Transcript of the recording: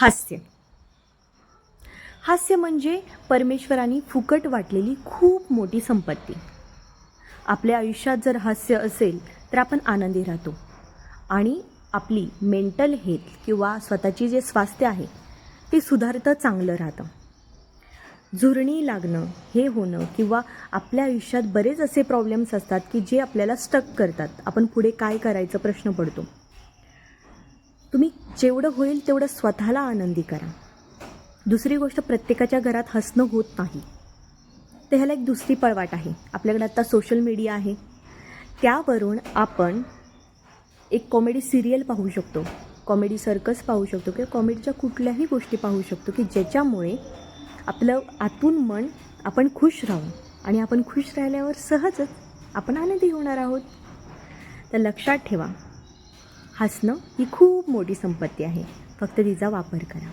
हास्य. हास्य म्हणजे परमेश्वराने फुकट वाटलेली खूप मोठी संपत्ती. आपल्या आयुष्यात जर हास्य असेल तर आपण आनंदी राहतो. आणि आपली मेंटल हेल्थ किंवा स्वतःची जे स्वास्थ्य आहे ते सुधारतं चांगलं राहतं. झुरणी लागणं हे होणं किंवा आपल्या आयुष्यात बरेच असे प्रॉब्लेम्स असतात की जे आपल्याला स्टक करतात. आपण पुढे काय करायचं प्रश्न पडतो? जेवढं होईल तेवढं स्वतःला आनंदी करा. दुसरी गोष्ट प्रत्येकाच्या घरात हसणं होत नाही. तर ह्याला एक दुसरी पळवाट आहे. आपल्याकडे आता सोशल मीडिया आहे. त्यावरून आपण एक कॉमेडी सिरियल पाहू शकतो. कॉमेडी सर्कस पाहू शकतो किंवा कॉमेडीच्या कुठल्याही गोष्टी पाहू शकतो की ज्याच्यामुळे आपलं आतून मन आपण खुश राहू. आणि आपण खुश राहिल्यावर सहजच आपण आनंदी होणार आहोत. तर लक्षात ठेवा हसणं ही खूप मोठी संपत्ती आहे. फक्त तिचा वापर करा.